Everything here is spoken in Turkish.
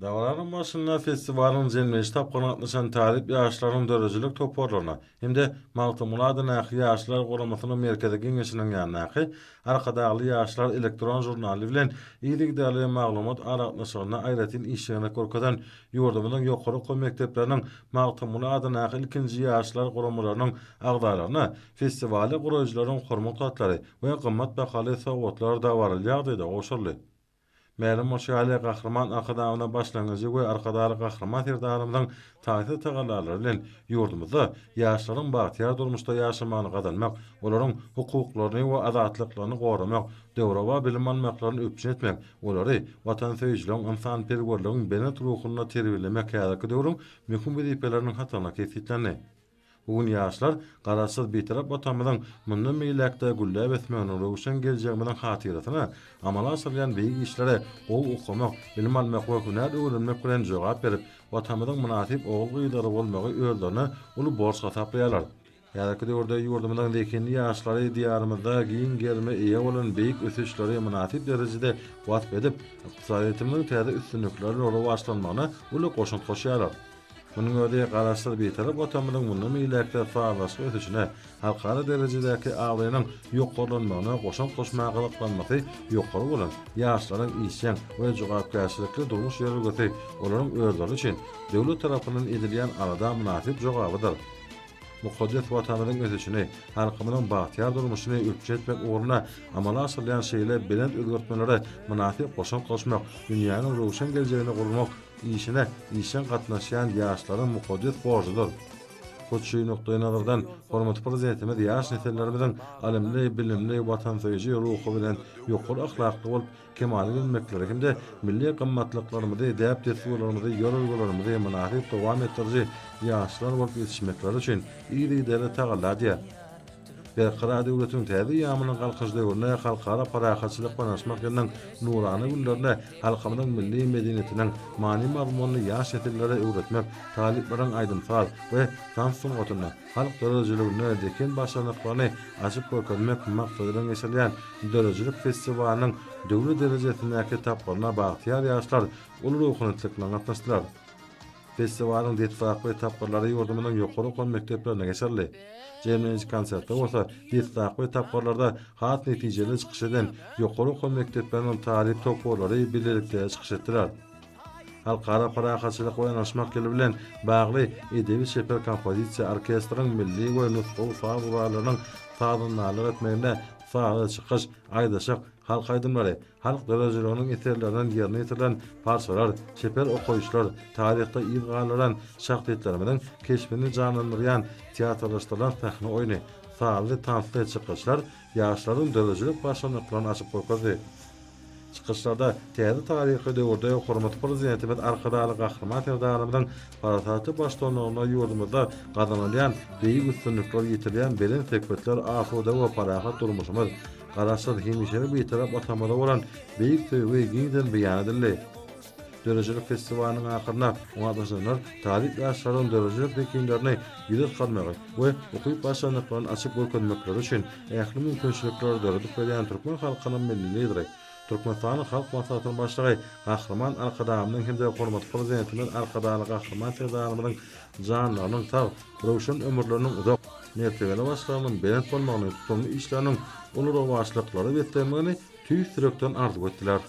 Davaların başında festivalın zelmeş tapkan atlaşan talip yaşların dörücülük toporlarına, hem de Malta Muladın Ahi Yaşlar Qoramasının Merkezi Gengeşinin yanına Ahi, Arkadağlı Yaşlar elektron jurnali bilen iyilik dağlı mağlumat aratlaşalına ayretin işyana korkadan yurdumuzun yokuru koy mektepleri'nin Malta Muladın Ahi ilkinci Yaşlar Qoramalarının ağdalarına festivali qorayıcıların hormat atları ve qımmat bakali savotlar davarlı yağdayda oşarlı. Mälim o şaýle gahryman akadawyna başlangyjy we arkadaly gahryman herdarymyň taýsy tagalary bilen ýurdumyzda ýaşlaryň bagtyar durmuşda ýaşamagyny gazanmak, olaryň hukuklaryny we azatlyklaryny goramak, döwrewa bilim almaklaryny öpçün etmek, olary watan söýjüliň insan perwerligiň benet ruhuny terbiýelemek ýa-da döwrüň möhüm wezipeleriň hatana kesitlerini Bugun ýaşlar garaşsyz bitirip otamadan mundan meýlekde gülle besmeýän rowşan geljegimiň hatyratyna amala aşyrylan beýik işlere ol okumak, bilim almak we hünär öwrenmek bilen jogap berip otamadan munasip ogul gyýdary bolmagy öýdäne uly borç gataplaýarlar. Ýa-da döwürde ýurdumyň lekinli ýaşlary diýarymyzda giň gelme eýe bolan beýik ösüşleri munasip derejede wagt edip, ykdysadyýetimiň täze üstünlikleri rolu başlanmagyna uly goşunt goşýarlar. Bunun öde garaşsyz bir tarap otamynyň mundan meýlekde faalaşy ötüşine halkara derejedäki aglynyň ýoklanmagyna goşan goşmagy gyklanmagy ýokary bolan ýaşlaryň işçiň we jogapkärçilikli durmuş ýerligi olaryň özleri üçin döwlet tarapyndan edilýän arada munasip jogabydyr. Mukaddes watanymyň ötüşine, halkymyň bagtyar durmuşyny öpçetmek ugruna amala asyrlayan şeýle bilen özgertmelere munasip goşan goşmak, dünýäniň rowşan geljegini gurmak işine işen gatnaşýan ýaşlaryň mukaddes borjydyr. Koçy nokta nazardan hormat prezidentimiz ýaş nesellerimiziň alimli, bilimli, watansyjy ruhy bilen ýokary ahlakly bolup kemaly bilmekleri kimde milli gymmatlyklarymy edep desturlarymyzy, ýolgularymy munasip dowam etdirýär. Ýaşlar bolup ýetişmekleri üçin iri dele tagalladýar. Berqara döwletiň täze ýamynyň galkyş döwrüne halkara parahatçylyk banaşmak ýerden nurany günlerde halkymyň milli medeniýetiniň many maglumatyny ýaş netillere öwretmek, taliplaryň aýdymsal we samsun gotuny halk dörejiligine deken başlanyklaryny açyp görkezmek maksadyna geçirilýän dörejilik festiwalynyň döwlet derejesindäki tapgyna bagtyar ýaşlar ulu ruhuny gatnaşdylar. Festivalin detfaq we tapqarlary ýurdumynyň ýokary kon mekdeplerine geçerli. Jemlenji konsertde bolsa, detfaq we tapqarlarda hat netijeli çykyş eden ýokary kon mekdepleriniň talip toporlary birlikde çykyş etdiler. Halkara parahatçylyk we naşmak geli bilen bagly edebi şeper kompozisiýa orkestriniň milli we nutqu fawralarynyň taýdanlaryny etmeginde faal çykyş, aýdaşak, halk aýdymlary, halk dörejileriniň eserlerinden ýerine ýetirilen parçalar, şeper okuýuşlar, taryhda ýygallanan şahsiýetlerimiň keşbini canlandyrýan teatrlaşdyrylan sahna oýny, faally tansly çykyşlar ýaşlaryň dörejilik başlanmaklaryny açyp goýdy. Çıkışlarda täze taryhy döwürde hormat prezidentimiz arkadaly gahraman terdarymyň parasaty başlanmagyna ýurdumyzda gazanylýan beýik üstünlikler ýetirilýän belen sekretler afuda we parahat garaşsyz hemişe bir tarap atamada bolan beýik töwe giňden beýan edildi. Dörejilik festiwalynyň ahyryna ugadaşanlar talip ýaşlaryň dörejilik bekinlerini ýylyp kalmagy we okuýup başlanmaklaryny açyp görkezmekleri üçin ähli mümkinçilikler döredip berýän türkmen halkynyň milli lideri Türkmenistan halk maslahatynyň başlygy Gahraman Alkadamyň hem-de hormat prezidentimiň Alkadaly Gahraman Terdarymyň janlarynyň taw, rowşan ömürleriniň uzak mertebeli başlarının beýan bolmagyny tutulmy işleriniň uly başlyklary betlemegini tüýsürekden arzuw etdiler.